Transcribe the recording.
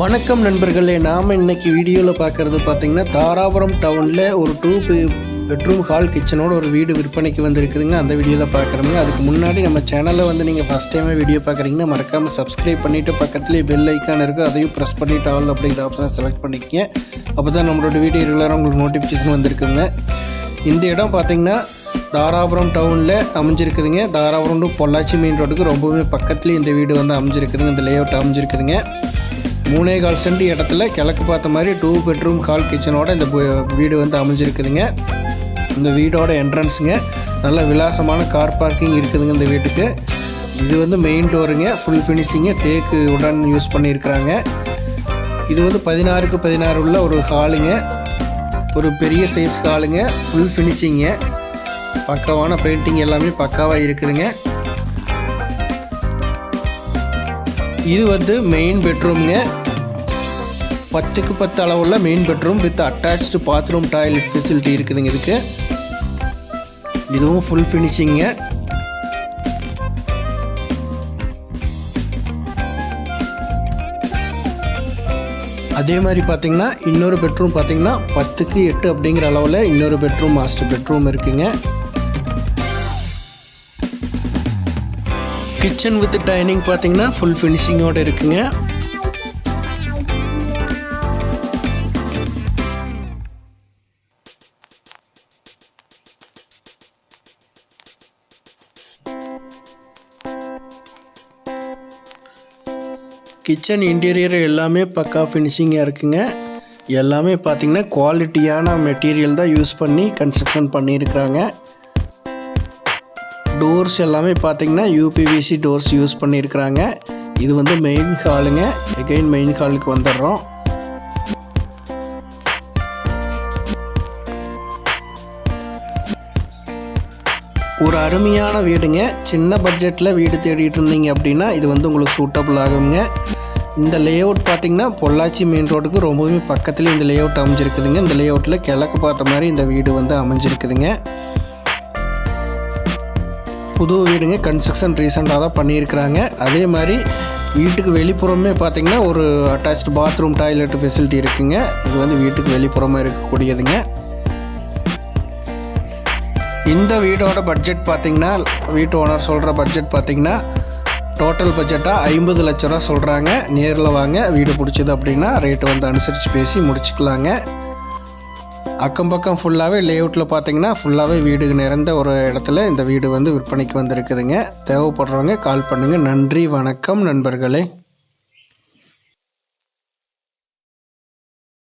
வணக்கம் நண்பர்களே நாம் இன்னைக்கு வீடியோவில் பார்க்குறது பார்த்திங்கன்னா தாராபுரம் டவுனில் ஒரு டூ பெட்ரூம் ஹால் கிச்சனோட ஒரு வீடு விற்பனைக்கு வந்திருக்குதுங்க. அந்த வீடியோவில் பார்க்குறோங்க. அதுக்கு முன்னாடி நம்ம சேனலில் வந்து நீங்கள் ஃபஸ்ட் டைமே வீடியோ பார்க்குறீங்கன்னா மறக்காமல் சப்ஸ்கிரைப் பண்ணிவிட்டு பக்கத்துலேயே பெல் ஐக்கான் இருக்குது அதையும் ப்ரெஸ் பண்ணிவிட்டு ஆல் அப்படிங்கிற ஆப்ஷனை செலக்ட் பண்ணிக்கங்க. அப்போ தான் நம்மளோட வீடியோ ரெகுலராக உங்களுக்கு நோட்டிஃபிகேஷன் வந்திருக்குங்க. இந்த இடம் பார்த்தீங்கன்னா தாராபுரம் டவுனில் அமைஞ்சிருக்குதுங்க. தாராபுரம் டு பொள்ளாச்சி மெயின் ரோட்டுக்கு ரொம்பவுமே பக்கத்துலேயே இந்த வீடு வந்து அமைஞ்சிருக்குதுங்க. இந்த லேஅவுட் அமைஞ்சிருக்குதுங்க. மூணே கால் சென்ட் இடத்துல கிழக்கு பார்த்த மாதிரி டூ பெட்ரூம் ஹால் கிச்சனோட இந்த வீடு வந்து அமைஞ்சிருக்குதுங்க. இந்த வீடோட என்ட்ரன்ஸுங்க நல்ல விலாசமான கார் பார்க்கிங் இருக்குதுங்க இந்த வீட்டுக்கு. இது வந்து மெயின் டோருங்க ஃபுல் ஃபினிஷிங்கு தேக்கு உடன் யூஸ் பண்ணியிருக்கிறாங்க. இது வந்து பதினாறுக்கு பதினாறு உள்ள ஒரு ஹாலுங்க ஒரு பெரிய சைஸ் ஹாலுங்க ஃபுல் ஃபினிஷிங்க பக்காவான பெயிண்டிங் எல்லாமே பக்காவாக இருக்குதுங்க. இது வந்து மெயின் பெட்ரூம்ங்க பத்துக்கு பத்து அளவுள்ள main bedroom with attach bathroom toilet facility இருக்குதுங்க இதுக்கு. இதுவும் ஃபுல் ஃபினிஷிங்க அதே மாதிரி பார்த்தீங்கன்னா இன்னொரு பெட்ரூம் பார்த்தீங்கன்னா பத்துக்கு எட்டு அப்படிங்கிற அளவில் இன்னொரு பெட்ரூம் மாஸ்டர் பெட்ரூம் இருக்குங்க. கிச்சன் வித் டைனிங் பார்த்தீங்கன்னா ஃபுல் ஃபினிஷிங்கோடு இருக்குங்க. கிச்சன் இன்டீரியர் எல்லாமே பக்கா ஃபினிஷிங்காக இருக்குங்க. எல்லாமே பார்த்தீங்கன்னா குவாலிட்டியான மெட்டீரியல் தான் யூஸ் பண்ணி கன்ஸ்ட்ரக்ஷன் பண்ணியிருக்கிறாங்க. டோர்ஸ் எல்லாமே பார்த்தீங்கன்னா யூபிவிசி டோர்ஸ் யூஸ் பண்ணியிருக்கிறாங்க. இது வந்து மெயின் ஹாலுங்க எகைன் மெயின் ஹாலுக்கு வந்துடுறோம். ஒரு அருமையான வீடுங்க. சின்ன பட்ஜெட்டில் வீடு தேடிட்டு இருந்தீங்க அப்படின்னா இது வந்து உங்களுக்கு சூட்டபிள் ஆகுங்க. இந்த லேஅவுட் பார்த்தீங்கன்னா பொள்ளாச்சி மெயின் ரோடுக்கு ரொம்பவுமே பக்கத்துலேயே இந்த லேஅவுட் அமைஞ்சிருக்குதுங்க. இந்த லேஅவுட்டில் கிழக்கு பார்த்த மாதிரி இந்த வீடு வந்து அமைஞ்சிருக்குதுங்க. புது வீடுங்க. கன்ஸ்ட்ரக்ஷன் ரீசெண்டாக தான் பண்ணியிருக்கிறாங்க. அதே மாதிரி வீட்டுக்கு வெளிப்புறமே பார்த்திங்கன்னா ஒரு அட்டாச்டு பாத்ரூம் டாய்லெட் ஃபெசிலிட்டி இருக்குங்க. இது வந்து வீட்டுக்கு வெளிப்புறமாக இருக்கக்கூடியதுங்க. இந்த வீடோட பட்ஜெட் பார்த்திங்கன்னா வீட்டு ஓனர் சொல்கிற பட்ஜெட் பார்த்திங்கன்னா டோட்டல் பட்ஜெட்டாக ஐம்பது லட்ச ரூபா சொல்கிறாங்க நேரில் வாங்க. வீடு பிடிச்சது அப்படின்னா ரேட்டு வந்து அனுசரித்து பேசி முடிச்சுக்கலாங்க. அக்கம் பக்கம் ஃபுல்லாகவே லேஅவுட்டில் பார்த்தீங்கன்னா ஃபுல்லாகவே வீடு நிறைந்த ஒரு இடத்துல இந்த வீடு வந்து விற்பனைக்கு வந்திருக்குதுங்க. தேவைப்படுறவங்க கால் பண்ணுங்கள் நன்றி வணக்கம் நண்பர்களே.